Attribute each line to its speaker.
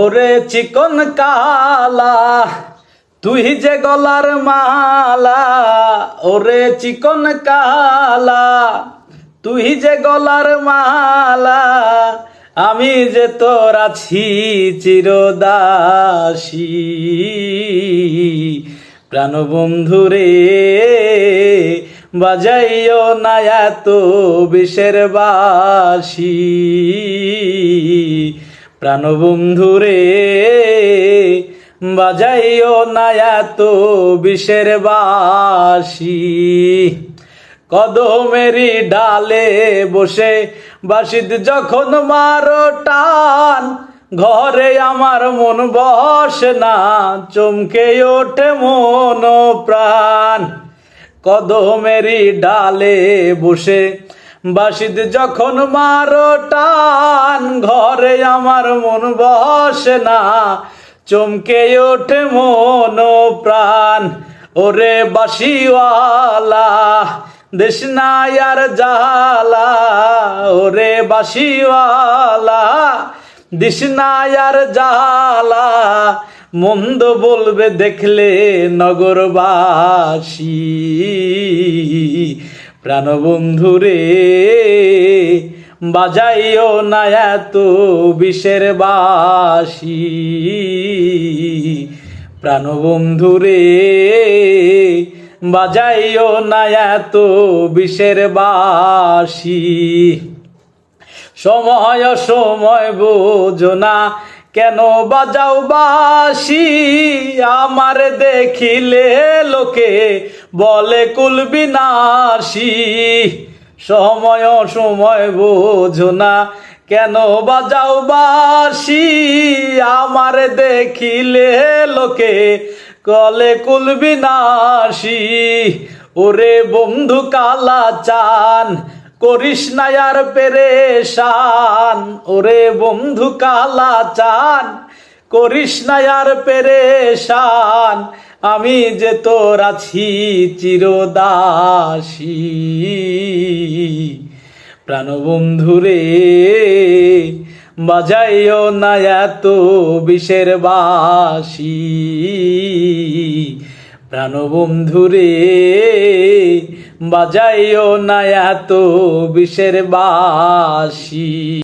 Speaker 1: ওরে চিকন কালা, তুই যে গলার মালা, ওরে চিকন কালা, তুই যে গলার মালা, আমি যে তোর আছি চিরদাসী। প্রাণবন্ধু রে, বাজাইও না এত বিষের বাসি। প্রাণবন্ধু রে, বাজাইও না এত বিষের বাসি কদমেরি ডালে বসে বাসিদ যখন মারো টান, ঘরে আমার মন বসে না, চমকে ওঠে মন প্রাণ। কদমেরি ডালে বসে বাসিদ যখন মারো টান, ঘরে আমার মন বসে না। চমকে ওঠে মন প্রাণ, ওরে বাসিওয়ালা, দেশ আর জালা। ওরে বাসিওয়ালা দিস আর জালা। মন্দ বলবে দেখলে নগরবাসী। প্রাণবন্ধু রে, বাজাইও না এত বিষের বাসি। প্রাণবন্ধু রে, বাজাইও না এত বিষের বাসি। সময় সময় বোঝো না কেন বাজাও বাসি? আমার দেখিলে লোকে বলে, কুল বিনাশী। সময় সময় বোঝো না, কেন বাজাও বাসি? আমার দেখিলে লোকে কলে, কুল বিনাশী। ওরে বন্ধু কালা চান করিস না আর পেরেশান। ওরে বন্ধু কালা চান, করিস না আর পেরেশান। আমি যে তোর আছি চিরদাসী। প্রাণবন্ধু রে, বাজাইও না এত বিষের বাসি। প্রাণবন্ধু রে বাজাইও না এত বিষের বাসি